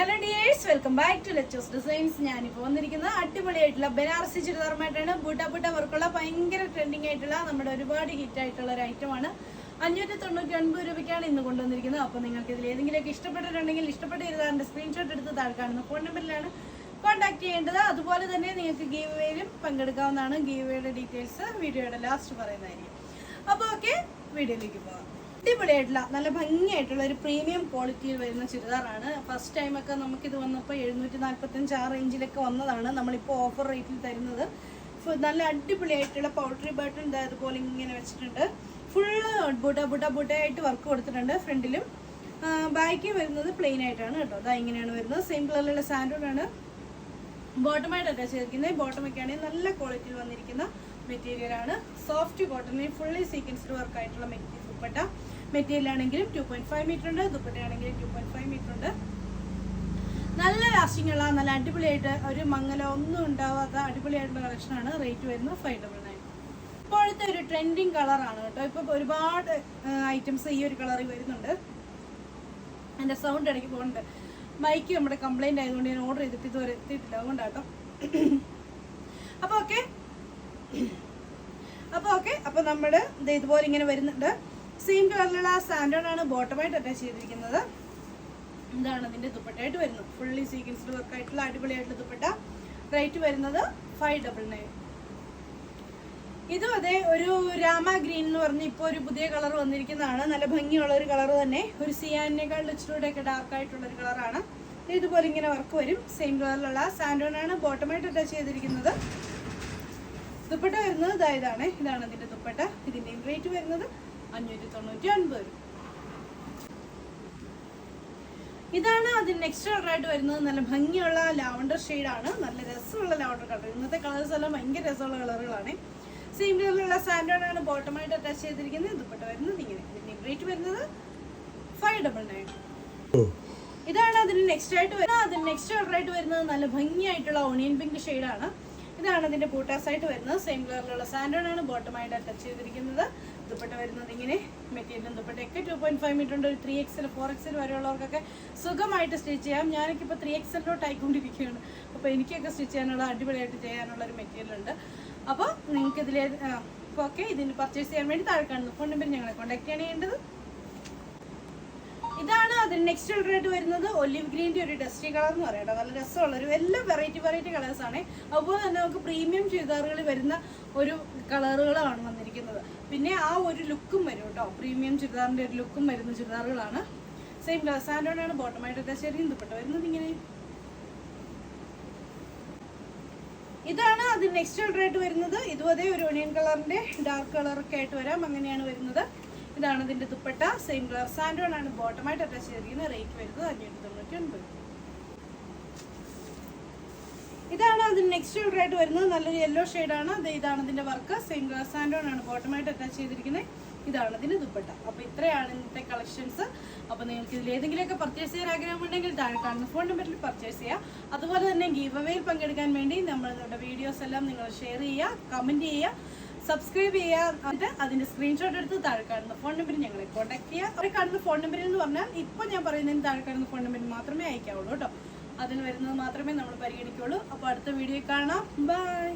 Hello dears welcome back to Lechos designs ഞാനിപ്പോൾ വന്നിരിക്കുന്നത് അടിപൊളിയായിട്ടുള്ള ബനാറസി ചുരിദാറുമായിട്ടാണ് ബുട്ട ബുട്ട വർക്കുള്ള ഭയങ്കര ട്രെൻഡിങ് ആയിട്ടുള്ള നമ്മുടെ ഒരുപാട് ഹിറ്റ് ആയിട്ടുള്ള ഒരു ഐറ്റമാണ് അഞ്ഞൂറ്റി തൊണ്ണൂറ്റി ഒൻപത് രൂപയ്ക്കാണ് ഇന്ന് കൊണ്ടുവന്നിരിക്കുന്നത്. അപ്പോൾ നിങ്ങൾക്ക് ഇതിൽ ഏതെങ്കിലുമൊക്കെ ഇഷ്ടപ്പെട്ടിട്ടുണ്ടെങ്കിൽ ഇഷ്ടപ്പെട്ട സ്ക്രീൻഷോട്ട് എടുത്ത് താഴെ കാണുന്ന ഫോൺ നമ്പറിലാണ് കോൺടാക്ട് ചെയ്യേണ്ടത്. അതുപോലെ തന്നെ നിങ്ങൾക്ക് ഗീവ് വേയിലും പങ്കെടുക്കാവുന്നതാണ്. ഗീവ് വേയുടെ ഡീറ്റെയിൽസ് വീഡിയോയുടെ ലാസ്റ്റ് പറയുന്നതായിരിക്കും. അപ്പോൾ ഓക്കെ വീഡിയോയിലേക്ക് പോകാം അടിപൊളിയായിട്ടുള്ള നല്ല ഭംഗിയായിട്ടുള്ള ഒരു പ്രീമിയം ക്വാളിറ്റിയിൽ വരുന്ന ചുരിദാറാണ്. ഫസ്റ്റ് ടൈമൊക്കെ നമുക്കിത് വന്നപ്പോൾ എഴുന്നൂറ്റി നാൽപ്പത്തഞ്ച് ആ റേഞ്ചിലൊക്കെ വന്നതാണ് നമ്മളിപ്പോൾ ഓഫർ റേറ്റിൽ തരുന്നത്. നല്ല അടിപൊളിയായിട്ടുള്ള പൗൾട്രി ബട്ടൺ അതുപോലെ ഇങ്ങനെ വെച്ചിട്ടുണ്ട്. ഫുള്ള് ബുട ബുട ബുടയായിട്ട് വർക്ക് കൊടുത്തിട്ടുണ്ട് ഫ്രണ്ടിലും. ബാക്കി വരുന്നത് പ്ലെയിൻ ആയിട്ടാണ് കേട്ടോ. അതാ ഇങ്ങനെയാണ് വരുന്നത്. സെയിം കളറിലുള്ള സാൻഡൂൺ ആണ് ബോട്ടമായിട്ട് അറ്റാച്ച് ചെയ്തിരിക്കുന്നത്. ബോട്ടം ഒക്കെ ആണെങ്കിൽ നല്ല ക്വാളിറ്റിയിൽ വന്നിരിക്കുന്ന മെറ്റീരിയൽ ആണ്. സോഫ്റ്റ് കോട്ടണിൽ ഫുള്ളി സീക്വൻസ്ഡ് വർക്ക് ആയിട്ടുള്ള മെറ്റീരിയൽ ദുപ്പട്ട. മെറ്റീരിയൽ ആണെങ്കിലും ടു പോയിന്റ് ഫൈവ് മീറ്റർ ഉണ്ട് ദുപ്പട്ട ആണെങ്കിലും ടു പോയിന്റ് ഫൈവ് മീറ്റർ ഉണ്ട് നല്ല ലാസ്റ്റിംഗ് ഉള്ള നല്ല അടിപൊളിയായിട്ട് ഒരു മങ്ങല ഒന്നും ഉണ്ടാവാത്ത അടിപൊളിയായിട്ടുള്ള കളക്ഷനാണ് റേറ്റ് വരുന്നത് ഫൈവ് ഡബിൾ നയൻ ഇപ്പോഴത്തെ ഒരു ട്രെൻഡിങ് കളറാണ് കേട്ടോ. ഇപ്പൊ ഒരുപാട് ഐറ്റംസ് ഈ ഒരു കളറിൽ വരുന്നുണ്ട്. എന്റെ സൗണ്ട് ഇടയ്ക്ക് പോകുന്നുണ്ട്. മൈക്ക് നമ്മുടെ കംപ്ലൈന്റ് ആയതുകൊണ്ട് ഞാൻ ഓർഡർ ചെയ്തിട്ട് ഇതുവരെ എത്തിയിട്ടില്ല. അതുകൊണ്ടാട്ടോ അപ്പോൾ ഓക്കെ അപ്പോൾ ഓക്കെ അപ്പോൾ നമ്മൾ ഇത് ഇതുപോലെ ഇങ്ങനെ വരുന്നുണ്ട്. സെയിം കളറിലുള്ള സാൻഡോൺ ആണ് ബോട്ടമായിട്ട് അറ്റാച്ച് ചെയ്തിരിക്കുന്നത്. ഇതാണ് അതിന്റെ ദുപ്പട്ടയായിട്ട് വരുന്നത്. ഫുള്ളി സീക്വൻസ്ഡ് വർക്ക് ആയിട്ടുള്ള അടിപൊളിയായിട്ടുള്ള ദുപ്പട്ട. റേറ്റ് വരുന്നത് ഫൈവ് ഡബിൾ നയൻ ഇതും അതെ ഒരു രാമ ഗ്രീൻ എന്ന് പറഞ്ഞ് ഇപ്പോൾ ഒരു പുതിയ കളർ വന്നിരിക്കുന്നതാണ്. നല്ല ഭംഗിയുള്ള ഒരു കളർ തന്നെ. ഒരു സിയാനിനേക്കാൾ ഇച്ചിലൂടെ ഒക്കെ ഡാർക്ക് ആയിട്ടുള്ള ഒരു കളറാണ് ഇതുപോലെ ഇങ്ങനെ വർക്ക് വരും. സെയിം കളറിലുള്ള സാൻഡോൺ ആണ് ബോട്ടമായിട്ട് അറ്റാച്ച് ചെയ്തിരിക്കുന്നത്. ദുപ്പട്ട വരുന്നത് ഇതായതാണ് ഇതാണ്. ഇതിന്റെ ദുപ്പട്ട. ഇതിന്റെയും റേറ്റ് വരുന്നത് അഞ്ഞൂറ്റി തൊണ്ണൂറ്റി ഒൻപത് രൂപ ഇതാണ് അതിന് നെക്സ്റ്റ് കളറായിട്ട് വരുന്നത്. നല്ല ഭംഗിയുള്ള ലാവണ്ടർ ആണ് നല്ല രസമുള്ള ലാവണ്ടർ കളർ. ഇന്നത്തെ കളേഴ്സ് എല്ലാം ഭയങ്കര രസമുള്ള കളറുകളാണ്. സെയിം കളറിലുള്ള സാൻഡോൺ ആണ് ബോട്ടമായിട്ട് അറ്റാച്ച് ചെയ്തിരിക്കുന്നത്. ദുപ്പട്ട വരുന്നത് ഇങ്ങനെ. ഇതിന്റെ റേറ്റ് വരുന്നത് ഫൈവ് ഡബിൾ നയൻ ഇതാണ് അതിന് നെക്സ്റ്റ് ആയിട്ട് വരുന്നത്. അതിന് നെക്സ്റ്റ് കളറായിട്ട് വരുന്നത് നല്ല ഭംഗിയായിട്ടുള്ള ഓണിയൻ പിങ്ക് ആണ്. ഇതാണ് അതിന്റെ പൂട്ടാസ് ആയിട്ട് വരുന്നത്. സെയിം കളറിലുള്ള സാൻഡോൺ ആണ് ബോട്ടമായിട്ട് അറ്റാച്ച് ചെയ്തിരിക്കുന്നത്. ദുപ്പട്ട വരുന്നത് ഇങ്ങനെ മെറ്റീരിയലും ദുപ്പട്ടയൊക്കെ ടു പോയിന്റ് ഫൈവ് മീറ്റർ ഉണ്ട് ഒരു ത്രീ എക്സൽ ഫോർ എക്സൽ വരെയുള്ളവർക്കൊക്കെ സുഖമായിട്ട് സ്റ്റിച്ച് ചെയ്യാം. ഞാനൊക്കെ ഇപ്പോൾ ത്രീ എക്സലിലോട്ട് ആയിക്കൊണ്ടിരിക്കുകയാണ്. അപ്പോൾ എനിക്കൊക്കെ സ്റ്റിച്ച് ചെയ്യാനുള്ള അടിപൊളിയായിട്ട് ചെയ്യാനുള്ള ഒരു മെറ്റീരിയൽ ഉണ്ട്. അപ്പോൾ നിങ്ങൾക്ക് ഇതിലേ ഓക്കെ ഇതിന് പർച്ചേസ് ചെയ്യാൻ വേണ്ടി താഴെ കാണുന്നു ഫോൺ നമ്പർ ഞങ്ങളെ കോൺടാക്ട് ചെയ്യേണ്ടത് ഇതാണ് അതിന് നെക്സ്റ്റ് കളറായിട്ട് വരുന്നത് ഒലിവ് ഗ്രീന്റെ ഒരു ഡസ്റ്റി കളർ എന്ന് പറയട്ടെ നല്ല രസമുള്ള ഒരു എല്ലാ വെറൈറ്റി വെറൈറ്റി കളേഴ്സ് ആണ്. അതുപോലെ തന്നെ നമുക്ക് പ്രീമിയം ചുരിദാറുകളിൽ വരുന്ന ഒരു കളറുകളാണ് വന്നിരിക്കുന്നത്. പിന്നെ ആ ഒരു ലുക്കും വരും കേട്ടോ പ്രീമിയം ചുരിദാറിന്റെ ഒരു ലുക്കും വരുന്ന ചുരിദാറുകളാണ്. സെയിം കളർ സാൻഡോണാണ് ബോട്ടമായിട്ട് അറ്റാച്ച് ദുപ്പട്ട വരുന്നത് ഇങ്ങനെ. ഇതാണ് അത് നെക്സ്റ്റ് കളറായിട്ട് വരുന്നത്. ഇതും അതേ ഒരു ഒണിയൻ കളറിന്റെ ഡാർക്ക് കളറൊക്കെ ആയിട്ട് വരാം. അങ്ങനെയാണ് വരുന്നത്. ഇതാണ് ഇതിന്റെ ദുപ്പട്ട. സെയിം കളർ സാൻഡോൺ ആണ് ബോട്ടമായിട്ട് അറ്റാച്ച് ചെയ്തിരിക്കുന്നത് റേറ്റ് വരുന്നത് അഞ്ഞൂറ്റി തൊണ്ണൂറ്റി ഒൻപത് ഇതാണ് അതിന് നെക്സ്റ്റ് കളറായിട്ട് വരുന്നത്. നല്ലൊരു യെല്ലോ അത് ഇതാണ് ഇതിന്റെ വർക്ക് സെയിം കളർ സാൻഡോൺ ആണ് ബോട്ടമായിട്ട് അറ്റാച്ച് ചെയ്തിരിക്കുന്നത്. ഇതാണ് ഇതിന് ദുപ്പട്ട. അപ്പോൾ ഇത്രയാണ് ഇന്നത്തെ കളക്ഷൻസ് അപ്പോൾ നിങ്ങൾക്ക് ഇതിൽ ഏതെങ്കിലുമൊക്കെ പർച്ചേസ് ചെയ്യാൻ ആഗ്രഹമുണ്ടെങ്കിൽ താഴെ കാണുന്ന ഫോൺ നമ്പറിൽ പർച്ചേസ് ചെയ്യാം. അതുപോലെ തന്നെ ഗീവ് അവയിൽ പങ്കെടുക്കാൻ വേണ്ടി നമ്മളുടെ വീഡിയോസ് എല്ലാം നിങ്ങൾ ഷെയർ ചെയ്യുക കമന്റ് ചെയ്യുക. സബ്സ്ക്രൈബ് ചെയ്യാൻ അതിന്റെ സ്ക്രീൻഷോട്ട് എടുത്ത് താഴെ കാണുന്ന ഫോൺ നമ്പറിൽ ഞങ്ങളെ കോൺടാക്ട് ചെയ്യുക അവരെ കാണുന്ന ഫോൺ നമ്പറിൽ എന്ന് പറഞ്ഞാൽ ഇപ്പൊ ഞാൻ പറയുന്നതിന് താഴെ കാണുന്ന ഫോൺ നമ്പറിൽ മാത്രമേ അയക്കാവുള്ളൂ കേട്ടോ. അതിന് വരുന്നത് മാത്രമേ നമ്മൾ പരിഗണിക്കുള്ളൂ. അപ്പോൾ അടുത്ത വീഡിയോ കാണാം. ബൈ